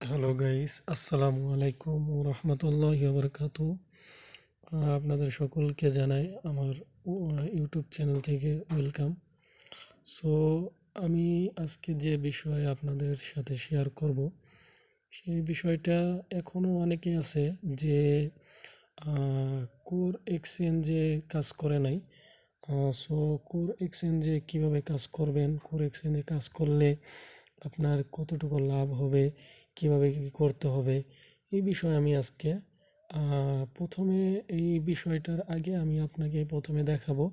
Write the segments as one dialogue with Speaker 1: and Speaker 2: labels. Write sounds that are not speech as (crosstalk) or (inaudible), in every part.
Speaker 1: Hello guys, আসসালামু আলাইকুম রহমতুল্লাহ বরকাত আপনাদের সকলকে জানাই আমার ইউটিউব চ্যানেল থেকে ওয়েলকাম। সো, আমি আজকে যে বিষয়ে আপনাদের সাথে শেয়ার করব, সেই বিষয়টা এখনও অনেকে আছে যে কোর এক্সচেঞ্জে কাজ করে নাই। সো, কোর এক্সচেঞ্জে কীভাবে কাজ করবেন, কোর এক্সচেঞ্জে কাজ করলে আপনার কতটুকু লাভ হবে কীভাবে কী করতে হবে? এই বিষয়ে আমি আজকে প্রথমে এই বিষয়টার আগে আমি আপনাকে প্রথমে দেখাবো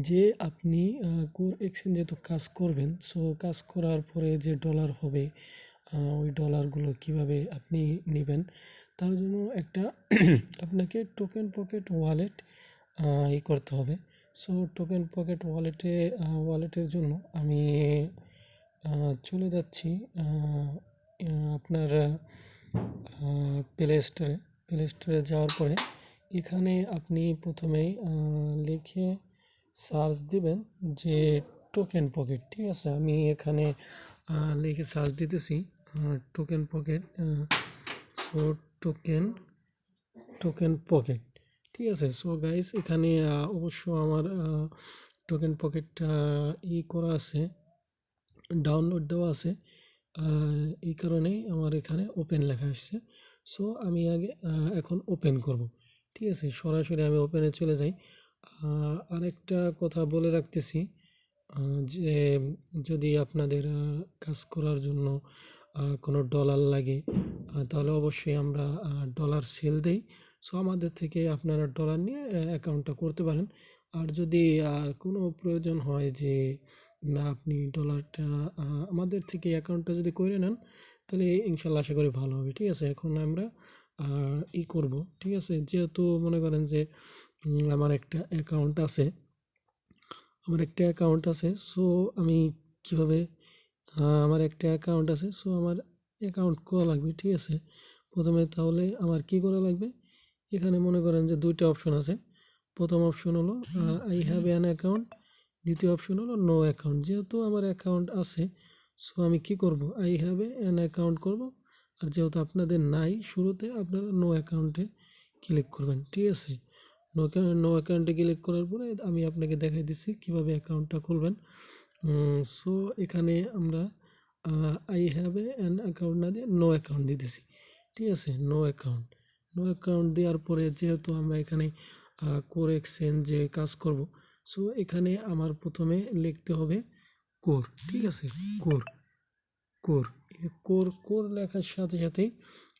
Speaker 1: যে আপনি কোর এক্সচেঞ্জে তো কাজ করবেন, সো কাজ করার পরে যে ডলার হবে ওই ডলারগুলো কীভাবে আপনি নেবেন, তার জন্য একটা (clears throat) আপনাকে টোকেন পকেট ওয়ালেট ই করতে হবে। সো টোকেন পকেট ওয়ালেটে ওয়ালেটের জন্য আমি চলে যাচ্ছি আপনার প্লে স্টোরে প্লে স্টোরে যাওয়ার পরে এখানে আপনি প্রথমেই লিখে সার্চ দিবেন যে টোকেন পকেট ঠিক আছে? আমি এখানে লিখে সার্চ দিতেছি token pocket so token token pocket ঠিক আছে? সো গাইস এখানে অবশ্য আমার টোকেন পকেটটা ই করা আছে ডাউনলোড দেওয়া আছে। এই কারণেই আমার এখানে ওপেন লেখা আসছে। সো আমি আগে এখন ওপেন করব। ঠিক আছে? সরাসরি আমি ওপেনে চলে যাই। আরেকটা কথা বলে রাখতেছি যে যদি আপনাদের কাজ করার জন্য কোনো ডলার লাগে তাহলে অবশ্যই আমরা ডলার সেল দেই। সো আমাদের থেকে আপনারা ডলার নিয়ে অ্যাকাউন্টটা করতে পারেন। আর যদি কোনো প্রয়োজন হয় যে না, আপনি ডলারটা আমাদের থেকে অ্যাকাউন্টটা যদি করে নেন, তাহলে ইনশাল্লাহ আশা করি ভালো হবে, ঠিক আছে? এখন আমরা ই করব, ঠিক আছে? যেহেতু মনে করেন যে আমার একটা অ্যাকাউন্ট আছে, আমার একটা অ্যাকাউন্ট আছে সো আমি কীভাবে আমার একটা অ্যাকাউন্ট আছে সো আমার অ্যাকাউন্ট করা লাগবে, ঠিক আছে? প্রথমে তাহলে আমার কি করা লাগবে? এখানে মনে করেন যে দুইটা অপশন আছে। প্রথম অপশন হলো আই হ্যাভ অ্যান অ্যাকাউন্ট দ্বিতীয় অপশন হলো নো অ্যাকাউন্ট যেহেতু আমার অ্যাকাউন্ট আছে সো আমি কি করব? আই হ্যাভ অ্যান অ্যাকাউন্ট করব। আর যেহেতু আপনাদের নাই, শুরুতে আপনারা নো অ্যাকাউন্টে ক্লিক করবেন। ঠিক আছে? নো নো অ্যাকাউন্টে ক্লিক করার পরে আমি আপনাকে দেখাই দিচ্ছি কীভাবে অ্যাকাউন্টটা খুলবেন। সো এখানে আমরা আই হ্যাভ অ্যান অ্যাকাউন্ট না দিয়ে নো অ্যাকাউন্ট দিতেছি। ঠিক আছে? নো অ্যাকাউন্ট নো অ্যাকাউন্ট দেওয়ার পরে যেহেতু আমরা এখানে কোর এক্সচেঞ্জে কাজ করব সো এখানে আমার প্রথমে লিখতে হবে কোর, ঠিক আছে? Core core. এই যে কোর কোর লেখার সাথে সাথেই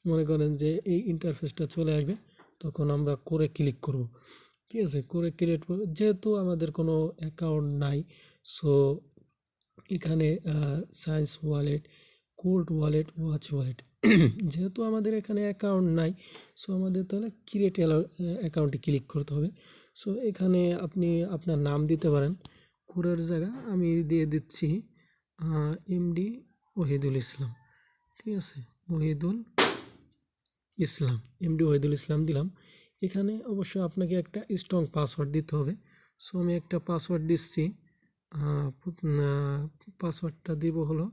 Speaker 1: মনে করেন যে এই ইন্টারফেসটা চলে আসবে, তখন আমরা কোরে ক্লিক করব, ঠিক আছে? কোরে ক্রিয়েট করব। যেহেতু আমাদের কোনো অ্যাকাউন্ট নাই সো এখানে science wallet cold wallet watch wallet যেহেতু আমাদের এখানে অ্যাকাউন্ট নাই সো আমাদের তাহলে ক্রিয়েট অ্যাকাউন্টে ক্লিক করতে হবে। সো এখানে আপনি আপনার নাম দিতে পারেন। কোরের জায়গা আমি দিয়ে দিচ্ছি এমডি ওহিদুল ইসলাম। ঠিক আছে? ওহিদুল ইসলাম। এমডি ওহিদুল ইসলাম দিলাম। এখানে অবশ্য আপনাকে একটা স্ট্রং পাসওয়ার্ড দিতে হবে। সো আমি একটা পাসওয়ার্ড দিচ্ছি। পাসওয়ার্ডটা দিব হলো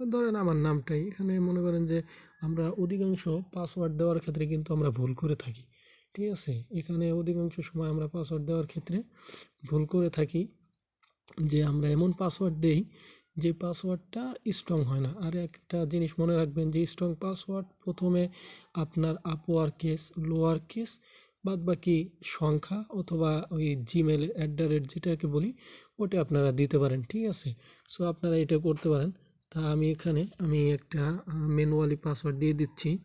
Speaker 1: ধরেন আমার নামটাই। এখানে মনে করেন যে আমরা অধিকাংশ পাসওয়ার্ড দেওয়ার ক্ষেত্রে কিন্তু আমরা ভুল করে থাকি। ঠিক আছে? এখানে অধিকাংশ সময় আমরা পাসওয়ার্ড দেওয়ার ক্ষেত্রে ভুল করে থাকি যে আমরা এমন পাসওয়ার্ড দেই যে পাসওয়ার্ডটা স্ট্রং হয় না। আর একটা জিনিস মনে রাখবেন যে স্ট্রং পাসওয়ার্ড প্রথমে আপনার আপার কেস লোয়ার কেস বাদ বাকি সংখ্যা অথবা ওই জিমেল অ্যাট দ্য রেট যেটাকে বলি, ওটা আপনারা দিতে পারেন, ঠিক আছে? সো আপনারা এটা করতে পারেন। তা আমি এখানে, আমি একটা ম্যানুয়ালি পাসওয়ার্ড দিয়ে দিচ্ছি।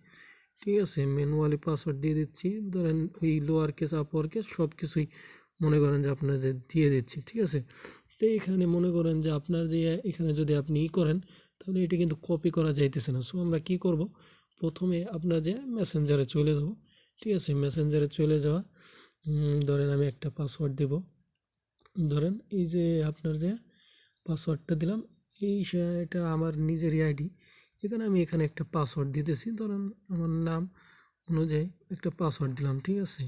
Speaker 1: ঠিক আছে ম্যানুয়ালি পাসওয়ার্ড দিয়ে দিচ্ছি। ধরেন ওই লোয়ার কেস আপার কেস সব কিছুই মনে করেন যে আপনার যে দিয়ে দিচ্ছি, ঠিক আছে? তো এখানে মনে করেন যে আপনার যে, এখানে যদি আপনি ই করেন, তাহলে এটা কিন্তু কপি করা যাইতেছে না। সো আমরা কি করব? প্রথমে আপনার যে মেসেঞ্জারে চলে যাব, ঠিক আছে? মেসেঞ্জারে চলে যাওয়া ধরেন আমি একটা পাসওয়ার্ড দেব। ধরেন এই যে আপনার যে পাসওয়ার্ডটা দিলাম, এই এটা আমার নিজেরই আইডি এখানে আমি এখানে একটা পাসওয়ার্ড দিতেছি, ধরেন আমার নাম অনুযায়ী একটা পাসওয়ার্ড দিলাম, ঠিক আছে?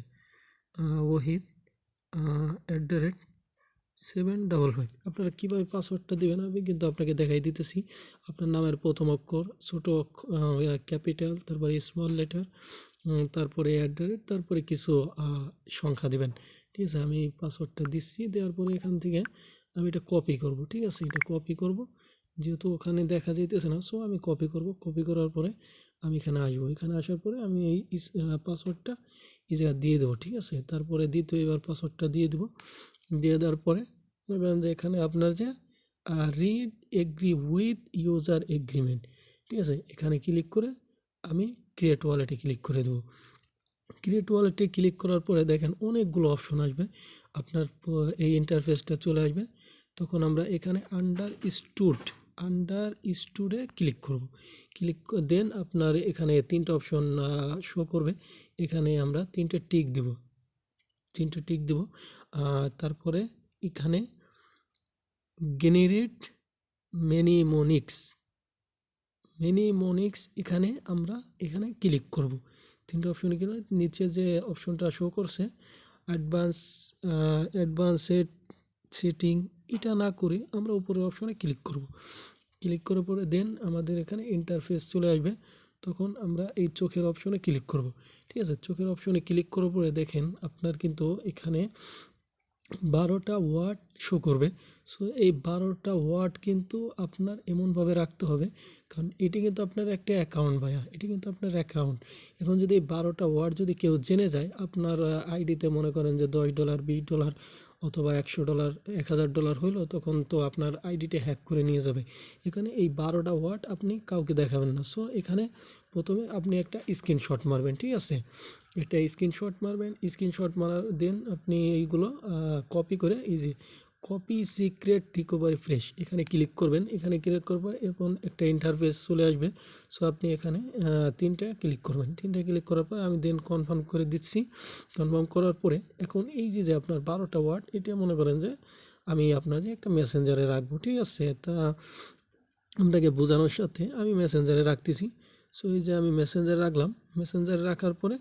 Speaker 1: Ohid at the rate seven double five আপনারা কীভাবে পাসওয়ার্ডটা দেবেন আমি কিন্তু আপনাকে দেখাই দিতেছি। আপনার নামের প্রথম অক্ষর, ছোটো ক্যাপিটাল তারপরে স্মল লেটার তারপরে অ্যাট দ্য রেট তারপরে কিছু সংখ্যা দেবেন। ঠিক আছে? আমি পাসওয়ার্ডটা দিচ্ছি, দেওয়ার পরে এখান থেকে আমি এটা কপি করব, ঠিক আছে? এটা কপি করব যেহেতু ওখানে দেখা যাইতেছে না সো আমি কপি করব। কপি করার পরে আমি এখানে আসব। এখানে আসার পরে আমি এই পাসওয়ার্ডটা এই জায়গায় দিয়ে দেবো, ঠিক আছে? তারপরে দ্বিতীয় এবার পাসওয়ার্ডটা দিয়ে দেবো। দিয়ে দেওয়ার পরে যে এখানে আপনার যে read agree with user agreement ঠিক আছে? এখানে ক্লিক করে আমি ক্রিয়েট ওয়ালেটে ক্লিক করে দেবো। ক্রিয়েট ওয়ালেটে ক্লিক করার পরে দেখেন অনেকগুলো অপশন আসবে। আপনার এই ইন্টারফেসটা চলে আসবে। তখন আমরা এখানে আন্ডার স্টুড আন্ডার স্টুডে ক্লিক করব। ক্লিক দেন আপনার এখানে তিনটা অপশন শো করবে। এখানে আমরা তিনটে টিক দেব। তিনটে টিক দেব। তারপরে এখানে জেনারেট মেনিমোনিক্স মেনিমোনিক্স এখানে আমরা এখানে ক্লিক করব। তিনটে অপশনে গেলে নিচে যে অপশনটা শো করছে অ্যাডভান্স অ্যাডভান্সেড সেটিং এটা না করে আমরা উপরের অপশনে ক্লিক করব। ক্লিক করার পরে দেন আমাদের এখানে ইন্টারফেস চলে আসবে। তখন আমরা এই চোখের অপশনে ক্লিক করব। ঠিক আছে? চোখের অপশনে ক্লিক করার পরে দেখেন আপনার কিন্তু এখানে বারোটা ওয়ার্ড শো করবে। সো এই বারোটা ওয়ার্ড কিন্তু আপনার এমনভাবে রাখতে হবে। কারণ এটি কিন্তু আপনার একটা অ্যাকাউন্ট ভাইয়া। এটি কিন্তু আপনার অ্যাকাউন্ট এখন যদি এই বারোটা ওয়ার্ড যদি কেউ জেনে যায়, আপনার আইডিতে মনে করেন যে দশ ডলার বিশ ডলার অথবা একশো ডলার, এক হাজার ডলার হইল, তখন তো আপনার আইডিটা হ্যাক করে নিয়ে যাবে। এখানে এই বারোটা ওয়ার্ড আপনি কাউকে দেখাবেন না। সো এখানে প্রথমে আপনি একটা স্ক্রিনশট মারবেন, ঠিক আছে? একটা স্ক্রিনশট মারবেন স্ক্রিনশট মারার দেন আপনি এইগুলো কপি করে যে কপি সিক্রেট রিকভারি ফ্রেশ এখানে ক্লিক করবেন, এখানে ক্লিক করবেন এবং একটা ইন্টারফেস চলে আসবে। সো আপনি এখানে তিনটা ক্লিক করবেন। তিনটা ক্লিক করার পর আমি দেন কনফার্ম করে দিচ্ছি। কনফার্ম করার পরে এখন এই যে যে আপনার বারোটা ওয়ার্ড এটা মনে করেন যে আমি আপনার যে একটা মেসেঞ্জারে রাখব। ঠিক আছে? তা আপনাকে বোঝানোর সাথে আমি মেসেঞ্জারে রাখতেছি। সো এই যে আমি মেসেঞ্জারে রাখলাম। মেসেঞ্জারে রাখার পরে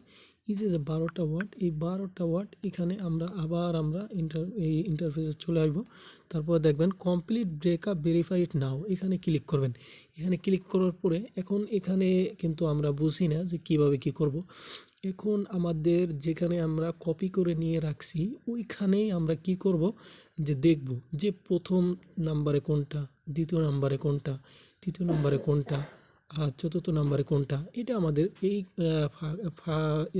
Speaker 1: এই যে বারোটা ওয়ার্ড এই বারোটা ওয়ার্ড এখানে আমরা আবার আমরা ইন্টার এই ইন্টারফেসে চলে আসব। তারপর দেখবেন কমপ্লিট ব্রেকআপ ভেরিফাইড নাও এখানে ক্লিক করবেন। এখানে ক্লিক করার পরে এখন এখানে কিন্তু আমরা বুঝি না যে কীভাবে কি করব। এখন আমাদের যেখানে আমরা কপি করে নিয়ে রাখছি, ওইখানেই আমরা কি করব? যে দেখব যে প্রথম নাম্বারে কোনটা, দ্বিতীয় নাম্বারে কোনটা, তৃতীয় নাম্বারে কোনটা আর চতুর্থ নাম্বারে কোনটা? এটা আমাদের এই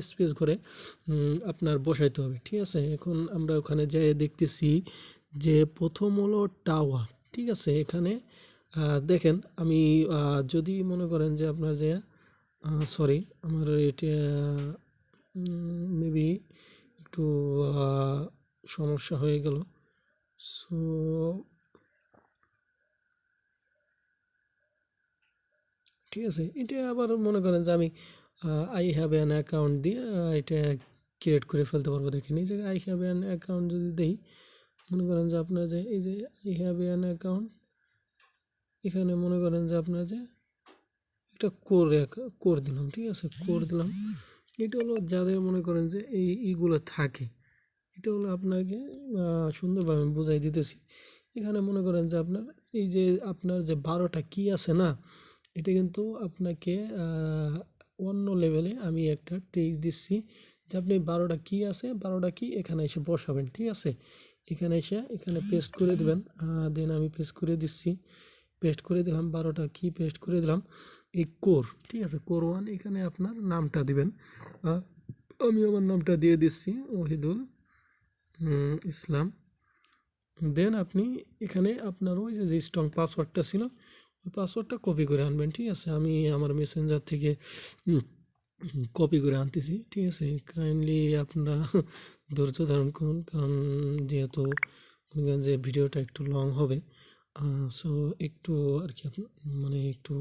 Speaker 1: স্পেস ঘরে আপনার বসাইতে হবে, ঠিক আছে? এখন আমরা ওখানে যেয়ে দেখতেছি যে প্রথম হলো টাওয়ার ঠিক আছে? এখানে দেখেন, আমি যদি মনে করেন যে আপনার যে সরি আমার এটা মেবি একটু সমস্যা হয়ে গেল। সো ঠিক আছে? এটা আবার মনে করেন যে আমি আই হ্যাভ অ্যান অ্যাকাউন্ট দিয়ে এটা ক্রিয়েট করে ফেলতে পারব। দেখেন এই জায়গায় আই হ্যাভ অ্যান অ্যাকাউন্ট যদি দেই, মনে করেন যে আপনার যে, এই যে আই হ্যাভ অ্যান অ্যাকাউন্ট এখানে মনে করেন যে আপনার যে একটা কোর কোর দিলাম, ঠিক আছে? কোর দিলাম। এটা হলো যাদের মনে করেন যে এই ইগুলো থাকে, এটা হলো আপনাকে সুন্দরভাবে আমি বুঝাই দিতেছি। এখানে মনে করেন যে আপনার, এই যে আপনার যে বারোটা কি আছে না এটা কিন্তু আপনাকে অন্য লেভেলে আমি একটা টেক্সট দিচ্ছি যে আপনি বারোটা কি আছে, বারোটা কি এখানে এসে বসাবেন, ঠিক আছে? এখানে এসে, এখানে পেস্ট করে দেবেন দেন আমি পেস্ট করে দিচ্ছি। পেস্ট করে দিলাম, বারোটা কি পেস্ট করে দিলাম? এই কোর ঠিক আছে? কোর ওয়ান এখানে আপনার নামটা দিবেন। আমি আমার নামটা দিয়ে দিচ্ছি, ওহিদুল ইসলাম। দেন আপনি এখানে আপনার ওই যে স্ট্রং পাসওয়ার্ডটা ছিল ওই পাসওয়ার্ডটা কপি করে আনবেন, ঠিক আছে? আমি আমার মেসেঞ্জার থেকে কপি করে আনতেছি, ঠিক আছে? কাইন্ডলি আপনারা ধৈর্য ধারণ করুন, কারণ যেহেতু যে ভিডিওটা একটু লং হবে সো একটু আর কি মানে একটু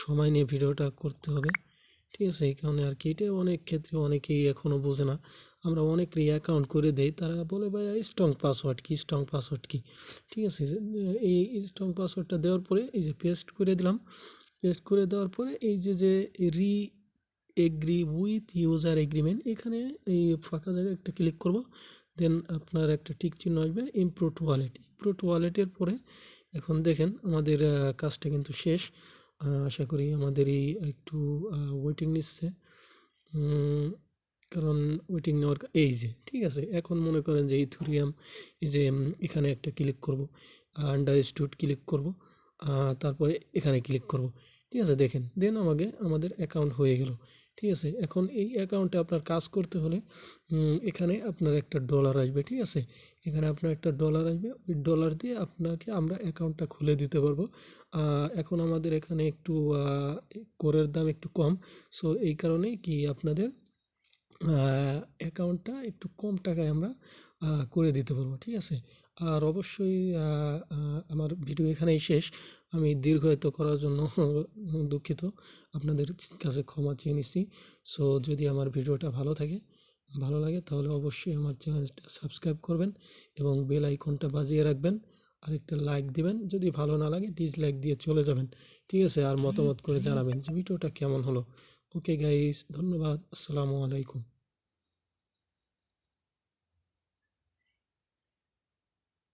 Speaker 1: সময় নিয়ে ভিডিওটা করতে হবে। ঠিক আছে, এই কারণে আর কি। এটা অনেক ক্ষেত্রে অনেকেই এখনও বোঝে না। আমরা অনেকেরই অ্যাকাউন্ট করে দেই, তারা বলে, ভাই স্ট্রং পাসওয়ার্ড কি? স্ট্রং পাসওয়ার্ড কি? ঠিক আছে এই স্ট্রং পাসওয়ার্ডটা দেওয়ার পরে এই যে পেস্ট করে দিলাম। পেস্ট করে দেওয়ার পরে এই যে যে রি এগ্রি উইথ ইউজার এগ্রিমেন্ট এখানে এই ফাঁকা জায়গায় একটা ক্লিক করব। দেন আপনার একটা টিক চিহ্ন আসবে ইমপ্রুভ ওয়ালেট ইমপ্রুভ ওয়ালেটের পরে এখন দেখেন আমাদের কাজটা কিন্তু শেষ। আশা করি আমাদের এই একটু ওয়েটিং নিচ্ছে কারণ ওয়েটিং নেওয়ার এই যে, ঠিক আছে? এখন মনে করেন যে ইথুরিয়াম এই যে এখানে একটা ক্লিক করব আন্ডার স্টুড ক্লিক করব তারপরে এখানে ক্লিক করব, ঠিক আছে? দেখেন, দেন আমাকে, আমাদের অ্যাকাউন্ট হয়ে গেল। ঠিক আছে? এখন এই অ্যাকাউন্টে আপনার কাজ করতে হলে এখানে আপনার একটা ডলার আসবে, ঠিক আছে? এখানে আপনার একটা ডলার আসবে, ওই ডলার দিয়ে আপনাকে আমরা অ্যাকাউন্টটা খুলে দিতে পারব। এখন আমাদের এখানে একটু করের দাম একটু কম। সো এই কারণে কি আপনাদের অ্যাকাউন্টটা একটু কম টাকায় আমরা করে দিতে পারব, ঠিক আছে? আর অবশ্যই আমার ভিডিও এখানেই শেষ। আমি দীর্ঘায়িত করার জন্য (laughs) দুঃখিত। আপনাদের কাছে ক্ষমা চেয়ে নিচ্ছি। সো যদি আমার ভিডিওটা ভালো থাকে, ভালো লাগে, তাহলে অবশ্যই আমার চ্যানেলটা সাবস্ক্রাইব করবেন এবং বেল আইকনটা বাজিয়ে রাখবেন। আর একটা লাইক দিবেন। যদি ভালো না লাগে ডিসলাইক দিয়ে চলে যাবেন। ঠিক আছে? আর মতামত করে জানাবেন যে ভিডিওটা কেমন হলো। ওকে গাইস ধন্যবাদ। আসসালামু আলাইকুম।